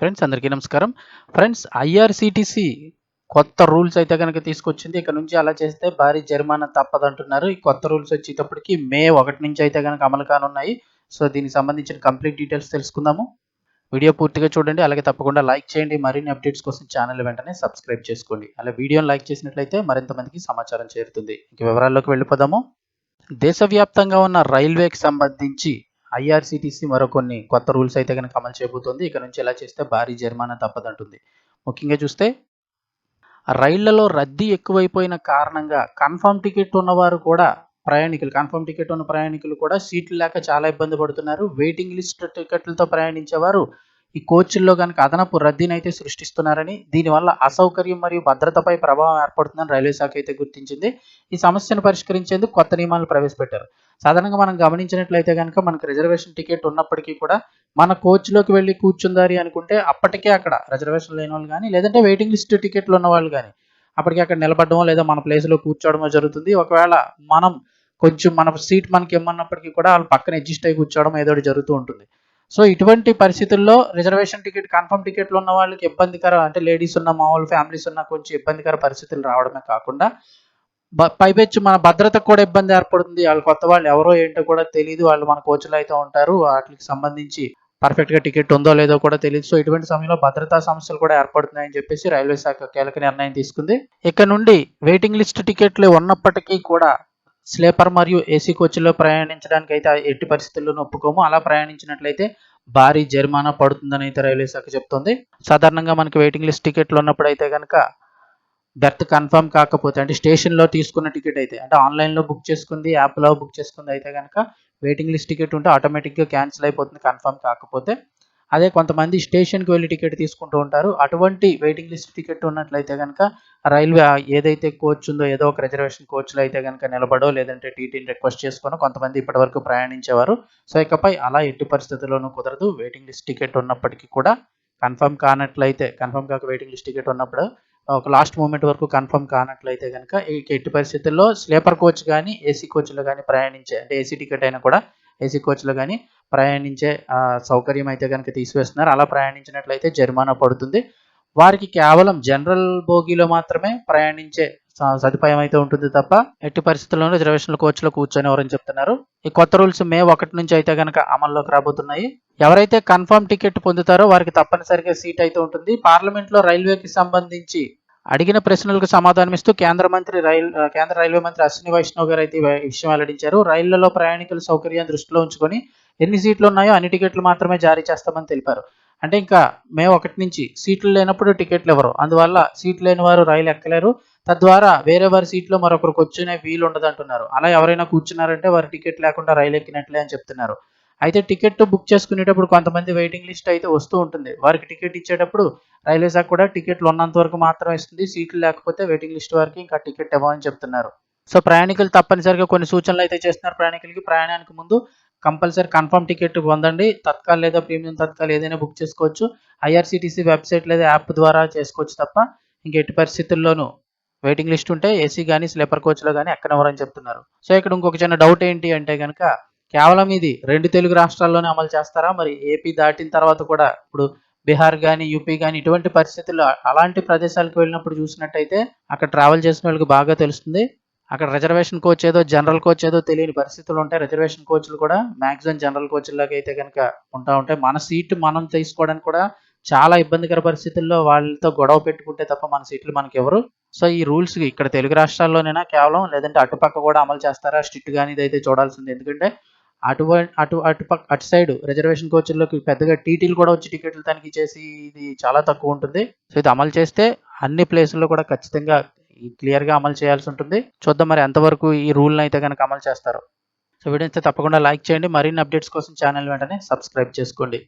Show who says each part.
Speaker 1: Friends అందరికీ నమస్కారం. Friends IRCTC కొత్త రూల్స్ అయితే కనుక తీసుకొచ్చింది. ఇక్కడ నుంచి అలా చేస్తే భారీ జరిమానా తప్పదంటున్నారు. ఈ కొత్త రూల్స్ వచ్చేటప్పటికి మే ఒకటి నుంచి అయితే కనుక అమలు కానున్నాయి. సో దీనికి సంబంధించిన కంప్లీట్ డీటెయిల్స్ తెలుసుకుందాము. వీడియో పూర్తిగా చూడండి. అలాగే తప్పకుండా లైక్ చేయండి. మరిన్ని అప్డేట్స్ కోసం ఛానల్ వెంటనే సబ్స్క్రైబ్ చేసుకోండి. అలా వీడియోని లైక్ చేసినట్లయితే మరింత మందికి సమాచారం చేరుతుంది. ఇంక వివరాల్లోకి వెళ్ళిపోదాము. దేశవ్యాప్తంగా ఉన్న రైల్వేకి సంబంధించి ఐఆర్సీటీసీ మరో కొన్ని కొత్త రూల్స్ అయితే కనుక అమలు చేయబోతోంది. ఇక నుంచి ఎలా చేస్తే భారీ జరిమానా తప్పదంటుంది. ముఖ్యంగా చూస్తే రైళ్ళలో రద్దీ ఎక్కువైపోయిన కారణంగా కన్ఫర్మ్ టికెట్ ఉన్నవారు కూడా ప్రయాణికులు కన్ఫర్మ్ టికెట్ ఉన్న ప్రయాణికులు కూడా సీట్లు లేక చాలా ఇబ్బంది పడుతున్నారు. వెయిటింగ్ లిస్ట్ టికెట్లతో ప్రయాణించేవారు ఈ కోచ్ల్లో కనుక అదనపు రద్దీని అయితే సృష్టిస్తున్నారని దీనివల్ల అసౌకర్యం మరియు భద్రతపై ప్రభావం ఏర్పడుతుందని రైల్వే శాఖ అయితే గుర్తించింది. ఈ సమస్యను పరిష్కరించేందుకు కొత్త నియమాలు ప్రవేశపెట్టారు. సాధారణంగా మనం గమనించినట్లయితే కనుక మనకు రిజర్వేషన్ టికెట్ ఉన్నప్పటికీ కూడా మన కోచ్లోకి వెళ్ళి కూర్చుందారి అనుకుంటే అప్పటికే అక్కడ రిజర్వేషన్ లేని వాళ్ళు కానీ లేదంటే వెయిటింగ్ లిస్ట్ టికెట్లు ఉన్న వాళ్ళు కానీ అప్పటికే అక్కడ నిలబడమో లేదా మన ప్లేస్లో కూర్చోవడమో జరుగుతుంది. ఒకవేళ మనం కొంచెం మన సీట్ మనకి ఇమ్మన్నప్పటికీ కూడా వాళ్ళు పక్కన అడ్జస్ట్ అయి కూర్చోవడం ఏదో జరుగుతూ ఉంటుంది. సో ఇటువంటి పరిస్థితుల్లో రిజర్వేషన్ టికెట్ కన్ఫర్మ్ టికెట్లు ఉన్న వాళ్ళకి ఇబ్బందికర అంటే లేడీస్ ఉన్న మామూలు ఫ్యామిలీస్ ఉన్న కొంచెం ఇబ్బందికర పరిస్థితులు రావడమే కాకుండా బ- పైపెచ్చు మన భద్రతకు కూడా ఇబ్బంది ఏర్పడుతుంది. వాళ్ళు కొత్త వాళ్ళు ఎవరో ఏంటో కూడా తెలియదు వాళ్ళు మన కోచ్లు అయితే ఉంటారు. వాటికి సంబంధించి పర్ఫెక్ట్గా టికెట్ ఉందో లేదో కూడా తెలియదు సో ఇటువంటి సమయంలో భద్రతా సమస్యలు కూడా ఏర్పడుతున్నాయని చెప్పేసి రైల్వే శాఖ కీలక నిర్ణయం తీసుకుంది. ఇక నుండి వెయిటింగ్ లిస్ట్ టికెట్లు ఉన్నప్పటికీ కూడా స్లీపర్ మరియు ఏసీ కోచ్లో ప్రయాణించడానికి అయితే ఎట్టి పరిస్థితుల్లో ఒప్పుకోము. అలా ప్రయాణించినట్లయితే భారీ జరిమానా పడుతుందని అయితే రైల్వే శాఖ చెప్తుంది. సాధారణంగా మనకి వెయిటింగ్ లిస్ట్ టికెట్లు ఉన్నప్పుడు అయితే కనుక బెర్త్ కన్ఫర్మ్ కాకపోతే అంటే స్టేషన్లో తీసుకున్న టికెట్ అయితే అంటే ఆన్లైన్లో బుక్ చేసుకుంది యాప్లో బుక్ చేసుకుంది అయితే కనుక వెయిటింగ్ లిస్ట్ టికెట్ ఉంటే ఆటోమేటిక్గా క్యాన్సిల్ అయిపోతుంది కన్ఫర్మ్ కాకపోతే. అదే కొంతమంది స్టేషన్కి వెళ్ళి టికెట్ తీసుకుంటూ ఉంటారు. అటువంటి వెయిటింగ్ లిస్ట్ టికెట్ ఉన్నట్లయితే కనుక రైల్వే ఏదైతే కోచ్ ఉందో ఏదో ఒక రిజర్వేషన్ కోచ్లో అయితే కనుక నిలబడో లేదంటే టీటీని రిక్వెస్ట్ చేసుకొని కొంతమంది ఇప్పటివరకు ప్రయాణించేవారు. సో ఇకపై అలా ఎట్టి పరిస్థితుల్లోనూ కుదరదు. వెయిటింగ్ లిస్ట్ టికెట్ ఉన్నప్పటికీ కూడా కన్ఫర్మ్ కానట్లయితే కన్ఫర్మ్ కాక వెయిటింగ్ లిస్ట్ టికెట్ ఉన్నప్పుడు ఒక లాస్ట్ మూమెంట్ వరకు కన్ఫర్మ్ కానట్లయితే కనుక ఎట్టి పరిస్థితుల్లో స్లీపర్ కోచ్ కానీ ఏసీ కోచ్లో కానీ ప్రయాణించే అంటే ఏసీ టికెట్ అయినా కూడా ఏసీ కోచ్లో కానీ ప్రయాణించే సౌకర్యం అయితే కనుక తీసివేస్తున్నారు. అలా ప్రయాణించినట్లయితే జరిమానా పడుతుంది. వారికి కేవలం జనరల్ బోగీలో మాత్రమే ప్రయాణించే సదుపాయం అయితే ఉంటుంది తప్ప ఎట్టి పరిస్థితుల్లోనూ రిజర్వేషన్ల కోచ్లో కూర్చొని చెప్తున్నారు. ఈ కొత్త రూల్స్ మే ఒకటి నుంచి అయితే కనుక అమల్లోకి రాబోతున్నాయి. ఎవరైతే కన్ఫర్మ్ టికెట్ పొందుతారో వారికి తప్పనిసరిగా సీట్ అయితే ఉంటుంది. పార్లమెంట్లో రైల్వేకి సంబంధించి అడిగిన ప్రశ్నలకు సమాధానం ఇస్తూ కేంద్ర మంత్రి రైల్ కేంద్ర రైల్వే మంత్రి అశ్విని వైష్ణవ్ గారు అయితే ఈ విషయం వెల్లడించారు. రైళ్ళలో ప్రయాణికుల సౌకర్యాన్ని దృష్టిలో ఉంచుకొని ఎన్ని సీట్లు ఉన్నాయో అన్ని టికెట్లు మాత్రమే జారీ చేస్తామని తెలిపారు. అంటే ఇంకా మేము ఒకటి నుంచి సీట్లు లేనప్పుడు టికెట్లు ఇవ్వరు. అందువల్ల సీట్లు లేని వారు రైలు ఎక్కలేరు. తద్వారా వేరే వారి సీట్లో మరొకరు కూర్చునే వీలు ఉండదు అంటున్నారు అలా ఎవరైనా కూర్చున్నారంటే వారి టికెట్ లేకుండా రైలు ఎక్కినట్లే అని చెప్తున్నారు. అయితే టికెట్ బుక్ చేసుకునేటప్పుడు కొంతమంది వెయిటింగ్ లిస్ట్ అయితే వస్తూ ఉంటుంది. వారికి టికెట్ ఇచ్చేటప్పుడు రైల్వే శాఖ కూడా టికెట్లు ఉన్నంత వరకు మాత్రం ఇస్తుంది. సీట్లు లేకపోతే వెయిటింగ్ లిస్ట్ వారికి ఇంకా టికెట్ ఇవ్వమని చెప్తున్నారు. సో ప్రయాణికులు తప్పనిసరిగా కొన్ని సూచనలు అయితే చేస్తున్నారు ప్రయాణికులకి. ప్రయాణానికి ముందు కంపల్సరీ కన్ఫర్మ్ టికెట్ పొందండి. తత్కాల్ లేదా ప్రీమియం తత్కాల్ ఏదైనా బుక్ చేసుకోవచ్చు. ఐఆర్సిటీసీ వెబ్సైట్ లేదా యాప్ ద్వారా చేసుకోవచ్చు తప్ప ఇంక ఎట్టి పరిస్థితుల్లోనూ వెయిటింగ్ లిస్ట్ ఉంటే ఏసీ కానీ స్లీపర్ కోచ్లో కానీ ఎక్కడెవరని చెప్తున్నారు. సో ఇక్కడ ఇంకొక చిన్న డౌట్ ఏంటి అంటే కనుక కేవలం ఇది రెండు తెలుగు రాష్ట్రాల్లోనే అమలు చేస్తారా? మరి ఏపీ దాటిన తర్వాత కూడా ఇప్పుడు బీహార్ కానీ యూపీ కానీ ఇటువంటి పరిస్థితుల్లో అలాంటి ప్రదేశాలకు వెళ్ళినప్పుడు చూసినట్టయితే అక్కడ ట్రావెల్ చేసిన వాళ్ళకి బాగా తెలుస్తుంది. అక్కడ రిజర్వేషన్ కోచ్ ఏదో జనరల్ కోచ్ ఏదో తెలియని పరిస్థితులు ఉంటాయి. రిజర్వేషన్ కోచ్లు కూడా మ్యాక్సిమం జనరల్ కోచ్లాగా అయితే కనుక ఉంటా ఉంటాయి. మన సీట్ మనం తీసుకోవడానికి కూడా చాలా ఇబ్బందికర పరిస్థితుల్లో వాళ్ళతో గొడవ పెట్టుకుంటే తప్ప మన సీట్లు మనకి ఎవరు. సో ఈ రూల్స్ ఇక్కడ తెలుగు రాష్ట్రాల్లోనైనా కేవలం లేదంటే అటుపక్క కూడా అమలు చేస్తారా? స్ట్రిక్ట్ కానీ ఇదైతే చూడాల్సింది. ఎందుకంటే అటు అటు అటు పక్క అటు సైడ్ రిజర్వేషన్ కోచ్ల్లోకి పెద్దగా టీటీలు కూడా వచ్చి టికెట్లు తనిఖీ చేసి ఇది చాలా తక్కువ ఉంటుంది. సో ఇది అమలు చేస్తే అన్ని ప్లేసుల్లో కూడా ఖచ్చితంగా క్లియర్గా అమలు చేయాల్సి ఉంటుంది. చూద్దాం మరి ఎంతవరకు ఈ రూల్ని అయితే కనుక అమలు చేస్తారు. సో వీడియో తప్పకుండా లైక్ చేయండి. మరిన్ని అప్డేట్స్ కోసం ఛానల్ వెంటనే సబ్స్క్రైబ్ చేసుకోండి.